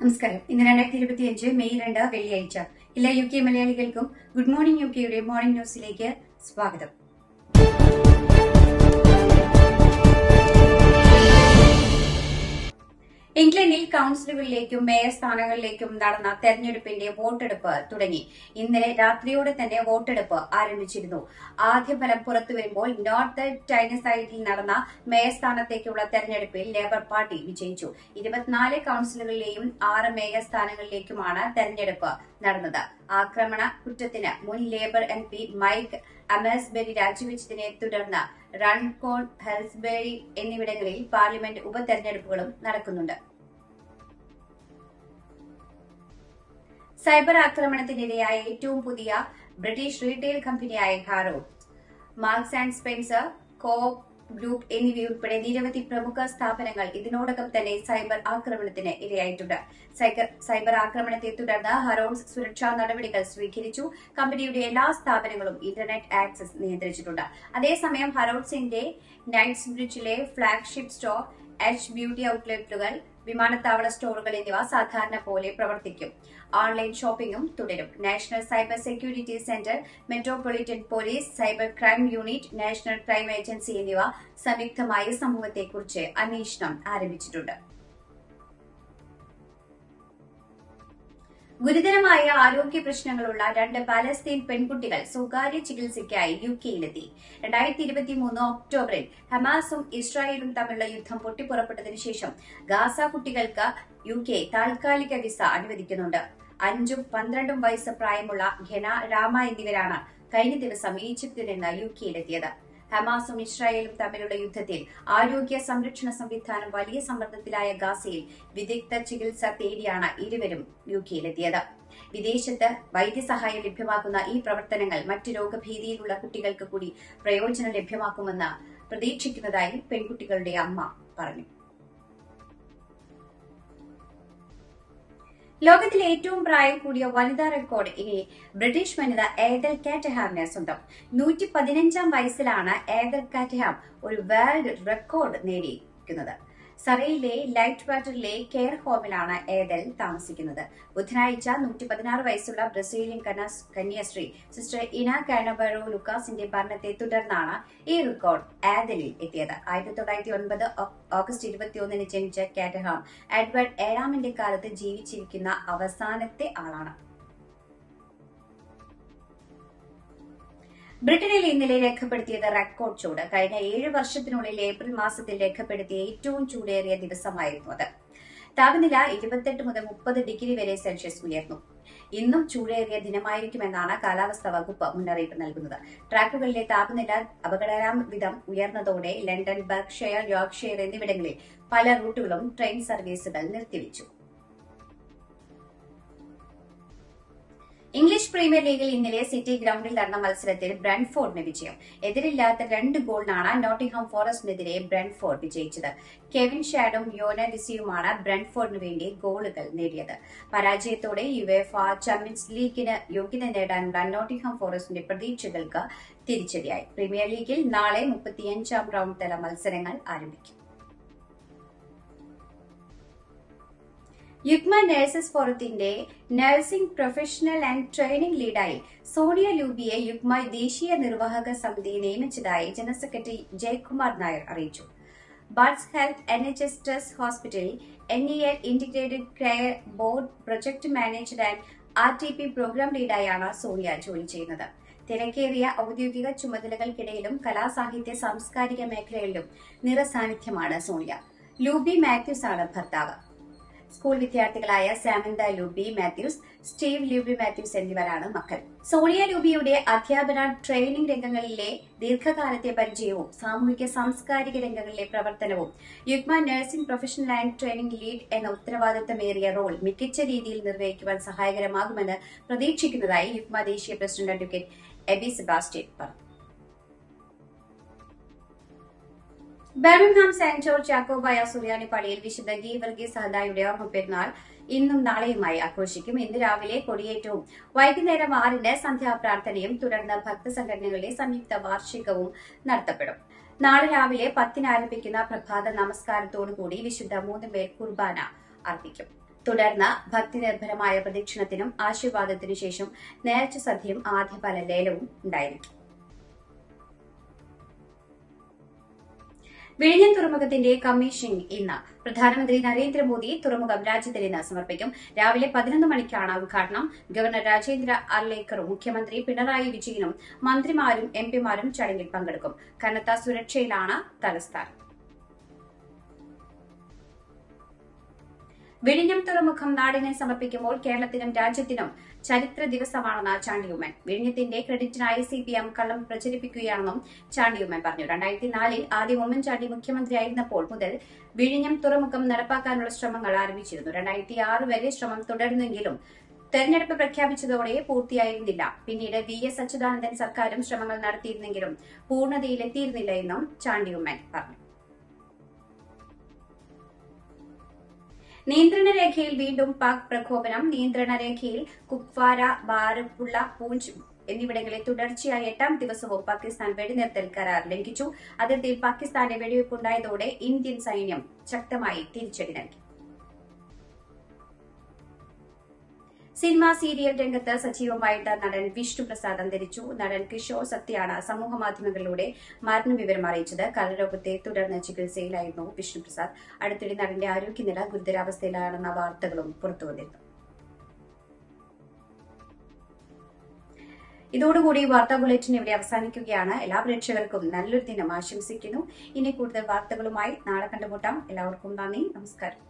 നമസ്കാരം. ഇന്ന് രണ്ടായിരത്തി ഇരുപത്തിയഞ്ച് മെയ് രണ്ട് വെള്ളിയാഴ്ച. എല്ലാ യു കെ മലയാളികൾക്കും ഗുഡ് മോർണിംഗ് യു കെയുടെ മോർണിംഗ് ന്യൂസിലേക്ക് സ്വാഗതം. ഇംഗ്ലണ്ടിൽ കൌൺസിലുകളിലേക്കും മേയർ സ്ഥാനങ്ങളിലേക്കും നടന്ന തെരഞ്ഞെടുപ്പിന്റെ വോട്ടെടുപ്പ് തുടങ്ങി. ഇന്നലെ രാത്രിയോടെ തന്നെ വോട്ടെടുപ്പ് ആരംഭിച്ചിരുന്നു. ആദ്യ ഫലം പുറത്തുവരുമ്പോൾ നോർത്ത് ടൈനസൈഡിൽ നടന്ന മേയർ സ്ഥാനത്തേക്കുള്ള തെരഞ്ഞെടുപ്പിൽ ലേബർ പാർട്ടി വിജയിച്ചു. ഇരുപത്തിനാല് കൌൺസിലുകളിലെയും ആറ് മേയർ സ്ഥാനങ്ങളിലേക്കുമാണ് തെരഞ്ഞെടുപ്പ് നടന്നത്. ആക്രമണ കുറ്റത്തിന് മുൻ Labour M P Mike Amesbury രാജിവെച്ചതിനെ തുടർന്ന് റൺകോൺ ഹെൽസ്ബെറി എന്നിവിടങ്ങളിൽ പാർലമെന്റ് ഉപതെരഞ്ഞെടുപ്പുകളും നടക്കുന്നുണ്ട്. സൈബർ ആക്രമണത്തിനിരയായ ഏറ്റവും പുതിയ ബ്രിട്ടീഷ് റീറ്റെയിൽ കമ്പനിയായ ഹാറോ. Marks and Spencer Co-op group എന്നിവയുൾപ്പെടെ നിരവധി പ്രമുഖ സ്ഥാപനങ്ങൾ ഇതിനോടകം തന്നെ സൈബർ ആക്രമണത്തിന് ഇരയായിട്ടുണ്ട്. സൈബർ- ആക്രമണത്തെ തുടർന്ന് ഹറോൺസ് സുരക്ഷാ നടപടികൾ സ്വീകരിച്ചു. കമ്പനിയുടെ എല്ലാ സ്ഥാപനങ്ങളും ഇന്റർനെറ്റ് ആക്സസ് നിയന്ത്രിച്ചിട്ടുണ്ട്. അതേസമയം ഹറോൺസിന്റെ നൈറ്റ്സ് ബ്രിഡ്ജിലെ ഫ്ളാഗ്ഷിപ്പ് സ്റ്റോർ എച്ച് ബ്യൂട്ടി ഔട്ട്ലെറ്റുകൾ വിമാനത്താവള സ്റ്റോറുകൾ എന്നിവ സാധാരണ പോലെ പ്രവർത്തിക്കും. ഓൺലൈൻ ഷോപ്പിംഗും തുടരും. National cyber security centre metropolitan police cyber crime unit national crime agency എന്നിവ സംയുക്തമായി സംഭവത്തെക്കുറിച്ച് അന്വേഷണം ആരംഭിച്ചിട്ടുണ്ട്. ഗുരുതരമായ ആരോഗ്യ പ്രശ്നങ്ങളുള്ള രണ്ട് പാലസ്തീൻ പെൺകുട്ടികൾ സ്വകാര്യ ചികിത്സയ്ക്കായി യു കെയിലെത്തി രണ്ടായിരത്തി ഇരുപത്തി മൂന്ന് ഒക്ടോബറിൽ ഹമാസും ഇസ്രായേലും തമ്മിലുള്ള യുദ്ധം പൊട്ടിപ്പുറപ്പെട്ടതിനു ശേഷം ഗാസ കുട്ടികൾക്ക് യു കെ താൽക്കാലിക വിസ അനുവദിക്കുന്നുണ്ട്. അഞ്ചും പന്ത്രണ്ടും വയസ്സ് പ്രായമുള്ള ഘന രാമ എന്നിവരാണ് കഴിഞ്ഞ ദിവസം ഈജിപ്തിൽ നിന്ന് യു കെയിലെത്തിയത് ഹമാസും ഇസ്രായേലും തമ്മിലുള്ള യുദ്ധത്തിൽ ആരോഗ്യ സംരക്ഷണ സംവിധാനം വലിയ സമ്മർദ്ദത്തിലായ ഗാസയിൽ വിദഗ്ധ ചികിത്സ തേടിയാണ് ഇരുവരും യു കെയിലെത്തിയത് വിദേശത്ത് വൈദ്യസഹായം ലഭ്യമാക്കുന്ന ഈ പ്രവർത്തനങ്ങൾ മറ്റ് രോഗഭീതിയിലുള്ള കുട്ടികൾക്ക് കൂടി പ്രയോജനം ലഭ്യമാക്കുമെന്ന് പ്രതീക്ഷിക്കുന്നതായി പെൺകുട്ടികളുടെ അമ്മ പറഞ്ഞു. ലോകത്തിലെ ഏറ്റവും പ്രായം കൂടിയ വനിതാ റെക്കോർഡ് ഇനി ബ്രിട്ടീഷ് വനിത ഏദൽ കാറ്റഹാമിന് സ്വന്തം. നൂറ്റി പതിനഞ്ചാം വയസ്സിലാണ് ഏദൽ കാറ്റഹാം ഒരു വേൾഡ് റെക്കോർഡ് നേടിയിരിക്കുന്നത്. സറയിലെ ലൈറ്റ് വാട്ടറിലെ കെയർ ഹോമിലാണ് ഏദൽ താമസിക്കുന്നത്. ബുധനാഴ്ച നൂറ്റി പതിനാറ് വയസ്സുള്ള ബ്രസീലിയൻ കന്യാശ്രീ സിസ്റ്റർ ഇന കാനബറോ ലുക്കാസിന്റെ ഭരണത്തെ തുടർന്നാണ് ഈ റെക്കോർഡ് ഏദലിൽ എത്തിയത്. ആയിരത്തി തൊള്ളായിരത്തി ഒൻപത് ഓഗസ്റ്റ് ഇരുപത്തിയൊന്നിന് ജനിച്ച കാറ്റഹാം എഡ്വേർഡ് ഏഴാമിന്റെ കാലത്ത് ജീവിച്ചിരിക്കുന്ന അവസാനത്തെ ആളാണ്. ബ്രിട്ടനിൽ ഇന്നലെ രേഖപ്പെടുത്തിയത് റെക്കോർഡ് ചൂട്. കഴിഞ്ഞ ഏഴ് വർഷത്തിനുള്ളിൽ ഏപ്രിൽ മാസത്തിൽ രേഖപ്പെടുത്തിയ ഏറ്റവും ചൂടേറിയ ദിവസമായിരുന്നു അത്. താപനില ഇരുപത്തെട്ട് മുതൽ മുപ്പത് ഡിഗ്രി വരെ സെൽഷ്യസ് ഉയർന്നു. ഇന്നും ചൂടേറിയ ദിനമായിരിക്കുമെന്നാണ് കാലാവസ്ഥാ വകുപ്പ് മുന്നറിയിപ്പ് നൽകുന്നത്. ട്രാക്കുകളിലെ താപനില അപകടകരം വിധം ഉയർന്നതോടെ ലണ്ടൻ ബർഗ്ഷയർ യോർക്ക്ഷയർ എന്നിവിടങ്ങളിൽ പല റൂട്ടുകളും ട്രെയിൻ സർവീസുകൾ നിർത്തിവച്ചു. ഇംഗ്ലീഷ് പ്രീമിയർ ലീഗിൽ ഇന്നലെ സിറ്റി ഗ്രൗണ്ടിൽ നടന്ന മത്സരത്തിൽ ബ്രൻഫോർഡിന് വിജയം. എതിരില്ലാത്ത രണ്ട് ഗോളിനാണ് നോട്ടിംഗ്ഹാം ഫോറസ്റ്റിനെതിരെ ബ്രൻഫോർഡ് വിജയിച്ചത്. കെവിൻ ഷാഡും യോന ഡിസിയുമാണ് ബ്രണ്ട്ഫോർഡിന് വേണ്ടി ഗോളുകൾ നേടിയത്. പരാജയത്തോടെ യുവേഫ ചാമ്പ്യൻസ് ലീഗിന് യോഗ്യത നേടാനുള്ള നോട്ടിംഗ്ഹാം ഫോറസ്റ്റിന്റെ പ്രതീക്ഷകൾക്ക് തിരിച്ചടിയായി. പ്രീമിയർ ലീഗിൽ നാളെ മുപ്പത്തിയഞ്ചാം റൗണ്ട് തല മത്സരങ്ങൾ ആരംഭിക്കും. യുഗ്മ നഴ്സസ് ഫോറത്തിന്റെ നഴ്സിംഗ് പ്രൊഫഷണൽ ആൻഡ് ട്രെയിനിംഗ് ലീഡായി സോണിയ ലൂബിയെ യുഗ്മ ദേശീയ നിർവാഹക സമിതി നിയമിച്ചതായി ജനറൽ സെക്രട്ടറി ജയകുമാർ നായർ അറിയിച്ചു. Barts health N H S trust ഹോസ്പിറ്റലിൽ N E L integrated care board project manager and R T P program ലീഡായാണ് Sonia ജോലി ചെയ്യുന്നത്. തിരക്കേറിയ ഔദ്യോഗിക ചുമതലകൾക്കിടയിലും കലാസാഹിത്യ സാംസ്കാരിക മേഖലകളിലും നിറസാന്നിധ്യമാണ് സോണിയ. ലൂബി മാത്യൂസ് ആണ് ഭർത്താവ്. School വിദ്യാർത്ഥികളായ Samantha Luby Mathews Steve Luby Mathews എന്നിവരാണ് മക്കൾ. സോണിയ ലൂബിയുടെ അധ്യാപന ട്രെയിനിംഗ് രംഗങ്ങളിലെ ദീർഘകാലത്തെ പരിചയവും സാമൂഹിക സാംസ്കാരിക രംഗങ്ങളിലെ പ്രവർത്തനവും Yugma nursing professional and training lead എന്ന ഉത്തരവാദിത്തമേറിയ റോൾ മികച്ച രീതിയിൽ നിർവഹിക്കുവാൻ സഹായകരമാകുമെന്ന് പ്രതീക്ഷിക്കുന്നതായി യുഗ്മ ദേശീയ പ്രസിഡന്റ് അഡ്വക്കേറ്റ് എബി സെബാസ്റ്റ്യൻ പറഞ്ഞു. Birmingham Saint George Yakobaya Suriyani പള്ളിയിൽ വിശുദ്ധ ഗീവർഗീസ് സഹദായുടെ ഓർമ്മ പെരുന്നാൾ ഇന്നും നാളെയുമായി ആഘോഷിക്കും. ഇന്ന് രാവിലെ കൊടിയേറ്റവും വൈകുന്നേരം ആറിന് സന്ധ്യാപ്രാർത്ഥനയും തുടർന്ന് ഭക്തസംഘടനകളുടെ സംയുക്ത വാർഷികവും നടത്തപ്പെടും. നാളെ രാവിലെ പത്തിന് ആരംഭിക്കുന്ന പ്രഭാത നമസ്കാരത്തോടുകൂടി വിശുദ്ധ മൂന്ന് പേർ കുർബാന അർപ്പിക്കും. തുടർന്ന് ഭക്തിനിർഭരമായ പ്രദക്ഷിണത്തിനും ആശീർവാദത്തിനു ശേഷം നേർച്ച സദ്യയും ആദ്യപാല ലേലവും ഉണ്ടായിരിക്കും. വിഴിഞ്ഞം തുറമുഖത്തിന്റെ കമ്മീഷനിങ് ഇന്ന് പ്രധാനമന്ത്രി നരേന്ദ്രമോദി തുറമുഖം രാജ്യത്തിന് ഇന്ന് സമർപ്പിക്കും. രാവിലെ പതിനൊന്ന് മണിക്കാണ് ഉദ്ഘാടനം. ഗവർണർ രാജേന്ദ്ര അർലേക്കറും മുഖ്യമന്ത്രി പിണറായി വിജയനും മന്ത്രിമാരും എംപിമാരും ചടങ്ങിൽ പങ്കെടുക്കും. കനത്ത സുരക്ഷയിലാണ് തലസ്ഥാനം. വിഴിഞ്ഞം തുറമുഖം നാടിനെ സമർപ്പിക്കുമ്പോൾ കേരളത്തിനും രാജ്യത്തിനും ചരിത്ര ദിവസമാണെന്ന് ചാണ്ടിയുമ്മൻ വിഴിഞ്ഞത്തിന്റെ ക്രെഡിറ്റിനായി സി പി എം കള്ളം പ്രചരിപ്പിക്കുകയാണെന്നും ചാണ്ടിയുമ്മൻ പറഞ്ഞു. രണ്ടായിരത്തി നാലിൽ ആദ്യം ഉമ്മൻചാണ്ടി മുഖ്യമന്ത്രിയായിരുന്നപ്പോൾ മുതൽ വിഴിഞ്ഞം തുറമുഖം നടപ്പാക്കാനുള്ള ശ്രമങ്ങൾ ആരംഭിച്ചിരുന്നു. രണ്ടായിരത്തി ആറ് വരെ ശ്രമം തുടർന്നെങ്കിലും തെരഞ്ഞെടുപ്പ് പ്രഖ്യാപിച്ചതോടെ പൂർത്തിയായിരുന്നില്ല. പിന്നീട് വി എസ് അച്യുതാനന്ദൻ സർക്കാരും ശ്രമങ്ങൾ നടത്തിയിരുന്നെങ്കിലും പൂർണതയിലെത്തിയിരുന്നില്ല എന്നും ചാണ്ടിയുമ്മൻ പറഞ്ഞു. നിയന്ത്രണ രേഖയിൽ വീണ്ടും പാക് പ്രകോപനം നിയന്ത്രണ രേഖയിൽ കുപ്വാര ബാരപ്പുള്ള പൂഞ്ച് എന്നിവിടങ്ങളിൽ തുടർച്ചയായ എട്ടാം ദിവസവും പാകിസ്ഥാൻ വെടിനിർത്തൽ കരാർ ലംഘിച്ചു. അതിർത്തിയിൽ പാകിസ്ഥാന്റെ വെടിവയ്പുണ്ടായതോടെ ഇന്ത്യൻ സൈന്യം ശക്തമായി തിരിച്ചടി നൽകി. സിനിമ സീരിയൽ രംഗത്ത് സജീവമായിട്ട് നടൻ വിഷ്ണു പ്രസാദ് അന്തരിച്ചു. നടൻ കിഷോർ സത്യാണ് സമൂഹ മാധ്യമങ്ങളിലൂടെ മരണവിവരം അറിയിച്ചത്. കലരോഗത്തെ തുടർന്ന് ചികിത്സയിലായിരുന്നു വിഷ്ണു പ്രസാദ്. അടുത്തിടെ നടന്റെ ആരോഗ്യനില ഗുരുതരാവസ്ഥയിലാണെന്ന വാർത്തകളും പുറത്തുവന്നിരുന്നു. ഇതോടുകൂടി വാർത്താ ബുള്ളറ്റിൻ ഇവിടെ അവസാനിക്കുകയാണ്. എല്ലാ പ്രേക്ഷകർക്കും നല്ലൊരു ദിനം ആശംസിക്കുന്നു. ഇനി കൂടുതൽ വാർത്തകളുമായി നാളെ കണ്ടുമുട്ടാം. എല്ലാവർക്കും നന്ദി. നമസ്കാരം.